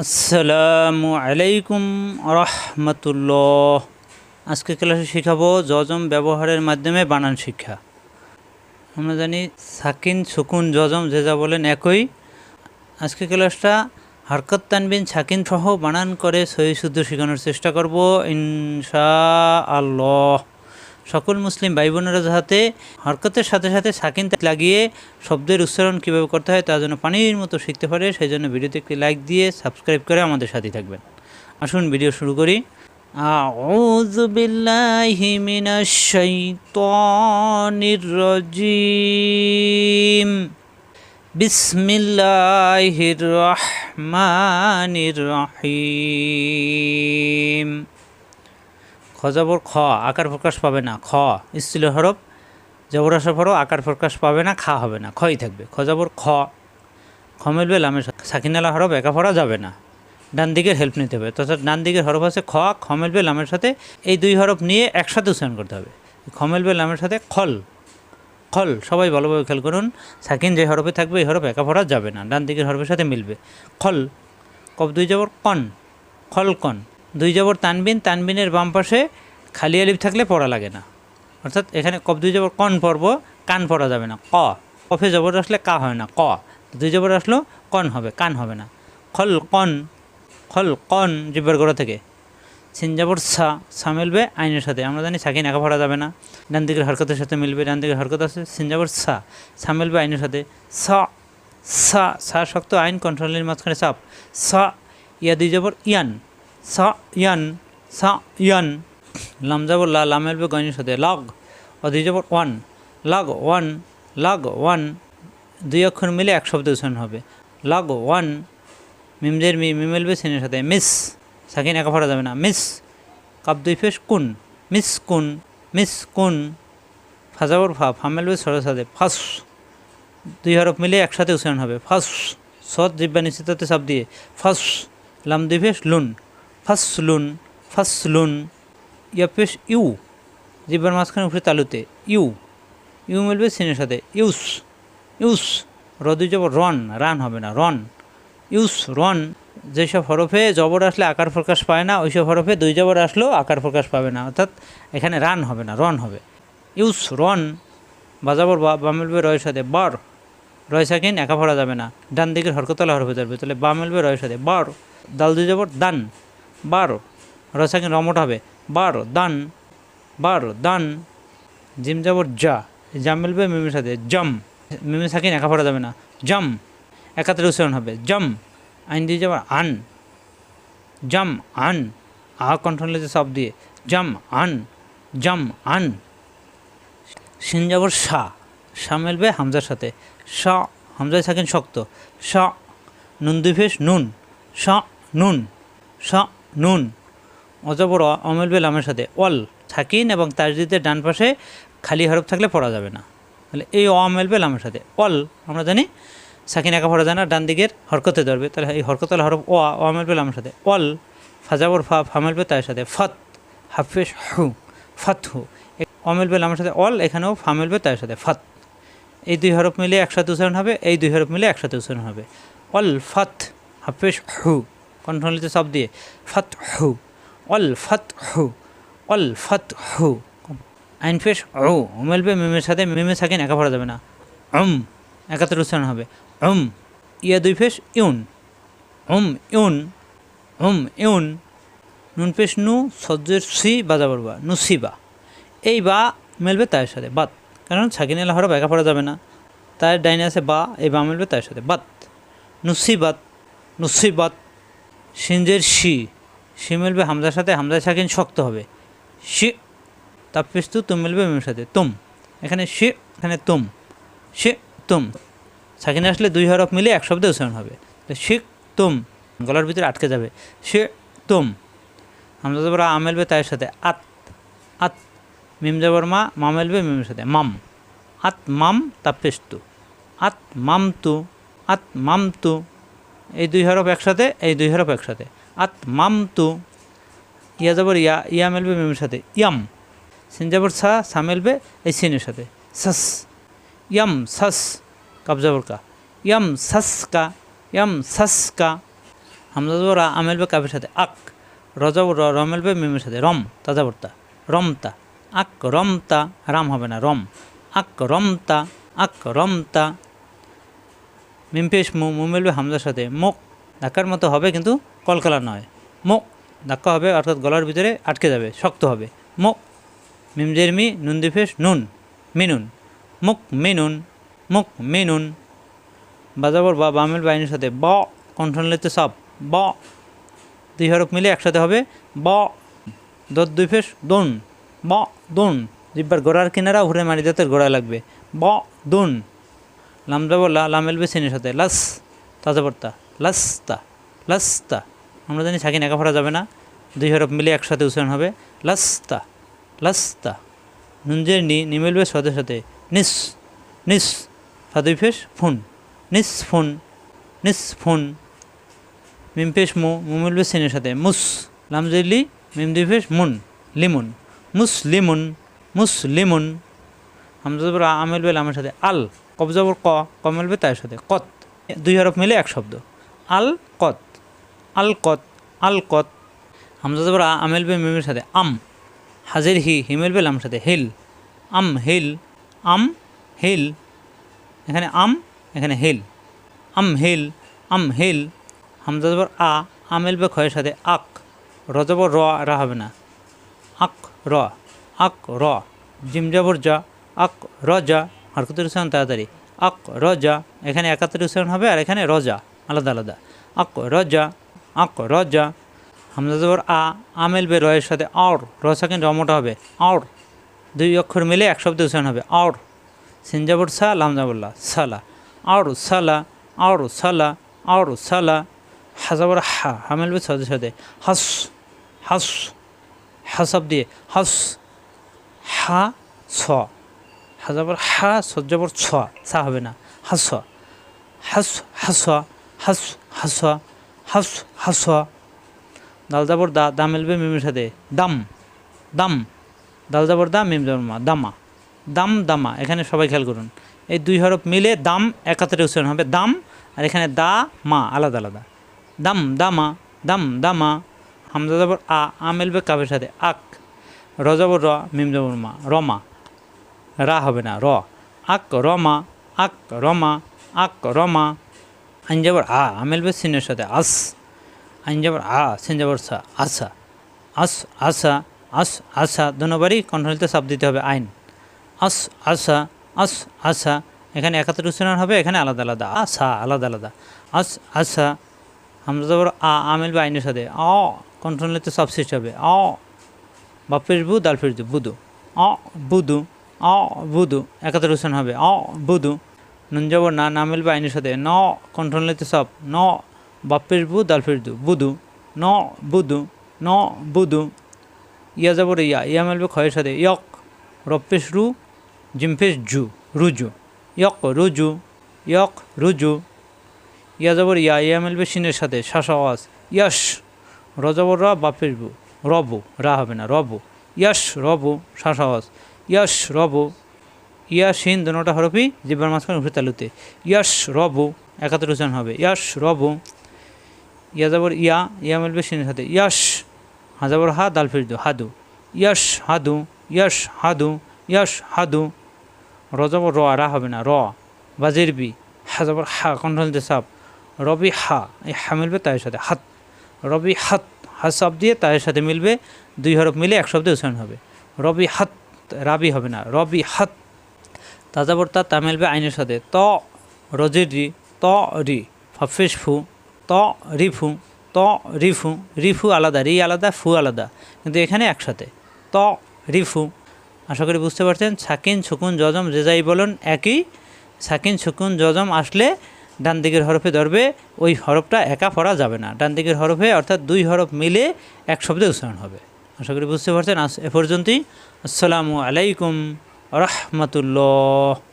আসসালামু আলাইকুম রহমতুল্লাহ। আজকে ক্লাসে শেখাবো জজম ব্যবহারের মাধ্যমে বানান শিক্ষা। আমরা জানি সাকিন, সুকুন জজম যে যা বলেন একই। আজকে ক্লাসটা হরকত তানবিন, সাকিন সহ বানান করে সহি শুদ্ধ শেখানোর চেষ্টা করব ইনশা আল্লাহ সকল মুসলিম ভাই বোনেরা যাতে হরকতের সাথে সাথে সাকিন লাগিয়ে শব্দের উচ্চারণ কীভাবে করতে হয় তার জন্য পানির মতো শিখতে পারে সেই জন্য ভিডিওতে একটি লাইক দিয়ে সাবস্ক্রাইব করে আমাদের সাথে থাকবেন আসুন ভিডিও শুরু করি أعوذ بالله من الشيطان الرجيم بسم الله الرحمن الرحيم খজাবর খ, আকার প্রকাশ পাবে না। খ, স্থিল হরফ। জবর আসার পরও আকার প্রকাশ পাবে না, খা হবে না। খই থাকবে। খজাবর খ। খ মিলবে সাথে সাকিনালা হরফ একা পড়া যাবে না। ডান দিকের হেল্প নিতে হবে। তথা ডান দিকের হরফ আছে খ খ মিলবে লামের সাথে এই দুই হরফ নিয়ে একসাথে উচ্চারণ করতে হবে। খ মিলবে লামের সাথে খল। খল, সবাই ভালোভাবে খেয়াল করুন। সাকিন যে হরফে থাকবে, এই হরফ একা পড়া যাবে না। ডান দিকের হরফের সাথে মিলবে। খল। কব দুই জবর কন। খল কন। দুই জবর তানবিন, তানবিনের বাম পাশে খালি আলিফ থাকলে পড়া লাগে না। অর্থাৎ এখানে কব দুই জবর কন পড়ব, কান পড়া যাবে না, ক। কফে জবর আসলে কা হয় না, ক। দুই জবর আসলো, কন হবে, কান হবে না। খল কন খল কন জিব্বার গোড়া থেকে। সিন জবর সা সা মিলবে আইনের সাথে। আমরা জানি সাকিন একা পড়া যাবে না। ডান দিকের হরকতের সাথে মিলবে, ডান দিকের হরকত আছে। সিন জবর সা সা মিলবে আইনের সাথে। সা সা সা শক্ত আইন, কন্ট্রোলের মাঝখানে সাপ সা, ইয়া দুই জবর ইয়ান। সা ইয়ান সা, ইয়ান। লাম যাবর লা লাম মিলবে গয়নের সাথে, লগ। ও দুই জবর ওয়ান। লগ ওয়ান লগ, ওয়ান। দুই অক্ষর মিলে এক শব্দ উচ্চারণ হবে। লগ, ওয়ান। মিমজের মি মি মিলবে সিনের সাথে, মিস। সাকিন একা পড়া যাবে না, মিস। কাপ দুই ফেস, কুন। মিস কুন। মিস, কুন। ফাজাবর ফা ফা মিলবে সরের সাথে, ফাস। দুই হরফ মিলে একসাথে উচ্চারণ হবে, ফাস। সৎ জিব্বা নিশ্চিততে চাপ দিয়ে, ফাস। লাম দুই ফেস, লুন। ফাস লুন। ফাস, লুন। ইয়া পেশ ইউ, জিব্বার মাঝখানে উপরে তালুতে, ইউ ইউ মিলবে সিনের সাথে, ইউস ইউস, র দুই যাব রন, রান হবে না, রন, ইউস, রন, যেসব হরফে জবর আসলে আকার প্রকাশ পায় না, ওইসব হরফে দুই জবর আসলেও আকার প্রকাশ পাবে না, অর্থাৎ এখানে রান হবে না, রন হবে। ইউস, রন, বা বা মিলবে রয়ের সাথে, বর, রয় সাকিন একা পড়া যাবে না, ডান দিকের হরকতলা হরফে যাবে, তাহলে বা মিলবে রয়ের সাথে, বর, দাল দুই জবর, দান, বারো রয় সাকিন রমট হবে বারো, দান। বারো, দান। জিম যাবর যা। জাম মিলবে মিমের সাথে। জম। মিমে সাকিন একা পড়া যাবে না। জম। একাত্তর উচ্চারণ হবে। জম। আইন দিয়ে যাবার আন। জম, আন। আ কণ্ঠলে যে সব দিয়ে। জম, আন। জম, আন। সিন যাবর সা। সা মিলবে হামজার সাথে। স হামজায় থাকেন শক্ত। স, নুন দুই ফেস নুন। স নুন। স, নুন। অজবর অ অ মিলবে লামের সাথে অল থাকিন এবং তাজদিদের ডান পাশে খালি হরফ থাকলে পড়া যাবে না। তাহলে এই অ মিলবে লামের সাথে অল আমরা জানি সাকিন একা পড়া যায় না, ডান দিকের হরকতে ধরবে। তাহলে এই হরকতল হরফ ও ও মিলবে লামের সাথে অল ফাজাবর ফা ফা মিলবে তার সাথে ফত, হাফেশ হু, ফত হু। অ মিলবে লামের সাথে অল এখানেও ফা মিলবে তার সাথে ফত। এই দুই হরফ মিলে একসাথে উচ্চারণ হবে, এই দুই হরফ মিলে একসাথে উচ্চারণ হবে। অল ফত, হাফেশ হু কণ্ঠলিতে সব দিয়ে, ফত হু। অল ফত হু অল ফত হু আইন ফেস ও মিলবে মেমের সাথে মিমে সাকিন একা পড়া যাবে না। উম, একাত্তর উচ্চারণ হবে। উম, ইয়া দুই ফেস ইউন। উম ইউন উম, ইউন। নুন পেশ নু, সজ্জের সি বাজাবার বা, নুসিবা। এই বা মেলবে তার সাথে, বাত। কারণ সাকিন এলা হরফ একা পড়া যাবে না। তার ডাইনে আছে বা, এই বা মিলবে তার সাথে, বাত। নুসি বাত নুসিবাত নুসিবাত, সিনজের শি শি মিলবে হামজার সাথে, হামজার সাকিন শক্ত হবে। শি তাপিস্তু তুম মিলবে মিমের সাথে। তুম, এখানে শি, এখানে তুম। শি, তুম। সাকিনে আসলে দুই হরফ মিলে এক শব্দে উচ্চারণ হবে। তো শিখ তুম, গলার ভিতরে আটকে যাবে। সে তুম। হামজা জবর আ মেলবে তার সাথে। আত আত। মিম জবর মা মা মেলবে মিমের সাথে। মাম। আত, মাম তাপেস্তু আত, মাম তু, আত, মাম তু। এই দুই হরফ একসাথে, এই দুই হরফ একসাথে। আত মাম তু, ইয়া যাবর ইয়া ইয়া মেলবে মিমের সাথে, ইয়াম। সিন যাবর সা সা মেলবে এই সিনের সাথে, সাস। ইয়াম, সাস কাবজাবর কা। ইয়াম সাসকা ইয়াম সাসকা হামজা জবর আ আমেলবে কাফের সাথে, আক। রজবর র রমেলবে মিমের সাথে, রম তাজাবর্তা রমতা আক রমতা রাম হবে না, রম। আক রমতা আক রমতা মিমপেশ মু মু মিলবে হামজার সাথে মুখ ধাক্কার মতো হবে কিন্তু কলকলা নয়। মুখ ধাক্কা হবে, অর্থাৎ গলার ভিতরে আটকে যাবে, শক্ত হবে। মুখ মিমজের মি নুন দিফেশ নুন, মিনুন। মুখ মিনুন মুখ, মিনুন। বাজাবর বা বামেল বাহিনীর সাথে ব, কণ্ঠনলিতে সব, ব। দুই হরফ মিলে একসাথে হবে, ব। দত দুই ফেস দন, ব, দন। জিব্বার গোড়ার কিনারা ঘুরে মারি দাঁতের গোড়া লাগবে, ব, দুন। লাম যাব লা লামেল বেসিনের সাথে, লাস তাজা পড়তা লাস্তা লাস্তা আমরা জানি সাকিন একা পড়া যাবে না। দুই হরফ মিলে একসাথে উচ্চারণ হবে। লাস্তা লাস্তা। নুনজের নি, নিমেলবে সাথে সাথে। নিস নিস। সাদুই ফেস, ফুন। নিস ফুন। নিস, ফুন। মিমপেশ মু। মুমিলবে সিনের সাথে। মুস লামজেলি মিমদিফেশ মুন, লিমুন। মুস লিমুন। মুস, লিমুন। হামজাবর আমেলবে লামের সাথে। আল কবজাবর ক কমেলবে তার সাথে। কত। দুই হরফ মিলে এক শব্দ। আল, কত। আল কত আল কত আমেল আমেলবে মিমের সাথে, আম। হাজির হি হিমেলবে লামের সাথে, হিল। আম হিল। আম, হিল। এখানে আম, এখানে হিল। আম হিল আম, হিল। হামজা জবর আ, আমেল বে খয়ের সাথে, আক। রজবর র, রা হবে না। আক, র। আক, র। জিম জবর যা আক, র যা হরকতের উচ্চারণ তাড়াতাড়ি। আক, র যা এখানে একাত্তর উচ্চারণ হবে আর এখানে রজা আলাদা আলাদা। আক রজা আক রজা হামজা জবর আ, আমেল বে রয়ের সাথে আওর। সেকেন্ড রমটা হবে, আওর। দুই অক্ষর মিলে এক শব্দে উচ্চারণ হবে, আওর। সিনজাবর সা লামজাবুল্লাহ সালা। আওর সালা আওর সালা আওর, সালা। হাজাবর হা হামেল বে সাথে সাথে। হাস হাস হাসাব দিয়ে, হাস, হা ছ হাজাবর হা সজ্জাবর ছ, সা হবে না। হাস হাস হাস হাস হাস। হাস হাস। দাল যাবর দা দা মিলবে মিমের সাথে। দাম দাম। দাল যাবর দা, মিম যাবর দামা। দাম, দামা, এখানে সবাই খেয়াল করুন। এই দুই হরফ মিলে দাম একাত্তরে উচ্চারণ হবে দাম, আর এখানে দা, মা, আলাদা আলাদা। দাম, দামা দাম, দামা। হামজা যাবর আ আ মিলবে কাবের সাথে, আক। র যাবর র, মিম যাবর মা রমা রা হবে না, র। আক রমা আক রমা আক রমা আইন যাবর আ আ মিলবে সিনের সাথে আস। আইন যাবর আ সিন যাবর সা, আসা। আস আসা আস, আসা দুবারই কণ্ঠনিতে চাপ দিতে হবে, আইন। আস, আসা আস, আসা, এখানে একাত্তর উচ্চারণ হবে, এখানে আলাদা আলাদা। আসা, আলাদা আলাদা। আস, আসা আমরা যাবর আ, আমিল বা আইনের সাথে অ কণ্ঠনিতে সব সৃষ্টি হবে, অ। বাপের বু দাল ফির দু বুদু। অ বুদু অ, বুদু। একাত্তর উচ্চারণ হবে, অ, বুদু। নুন যাবর না নামিল বা আইনের সাথে। ন কণ্ঠনিতে সব ন বাপের বু দাল ফির দু বুদু ন বুদু ন বুদু ইয়া যাবর ইয়া। ইয়া মেলবে ক্ষয়ের সাথে। ইয়ক, রপ্পেশ রু জিমফেশ জু, রুজু। ইয়ক রুজু। ইয়ক, রুজু। ইয়া যাবর ইয়া। ইয়া মেলবে সিনের সাথে। শাস আওয়াজ ইয়াস রজবর রা বাপের বু রবু। রা হবে না, রবু। ইয়াস, রবু। শাস আওয়াজ ইয়াস, রবু। ইয়া সিন দুটা হরফি জিব্বার মাঝখানে উঠে তালুতে। ইয়াস রবু, একাত্তর উচ্চারণ হবে। ইয়াস রবু, ইয়া যাবর ইয়া ইয়া মেলবে সিনের সাথে। ইয়াস হাজাবর হা, দাল ফিরদু, হাদু। ইয়াস হাদু ইয়াস হাদু ইয়াস হাদু। রজবর র, রা হবে না, র। বাজির বি হাজাবর হা কণ্ঠলতে সাপ রবি হা, এই হা মিলবে তার সাথে, হাত। রবি হাত হাত শব্দ দিয়ে তার সাথে মিলবে, দুই হরফ মিলে এক শব্দে উচ্চারণ হবে। রবি হাত, রাবি হবে না, রবি হাত। তাজাবর তা তা মিলবে আইনের সাথে। ত রজির রি, ত, রি ফাফেশ ফু, ত রিফু ত রিফু রিফু আলাদা, রি আলাদা, ফু আলাদা। কিন্তু এখানে একসাথে। ত রিফু আশা করি বুঝতে পারছেন? সাকিন, সুকুন, জজম, যে যাই বলুন, একই। সাকিন, সুকুন, জজম আসলে ডান দিকের হরফে ধরবে, ওই হরফটা একা পড়া যাবে না। ডান দিকের হরফে, অর্থাৎ দুই হরফ মিলে এক শব্দে উচ্চারণ হবে। আশা করি বুঝতে পারছেন? আজ এ পর্যন্তই। আসসালামু আলাইকুম। রহমতুল্লাহ।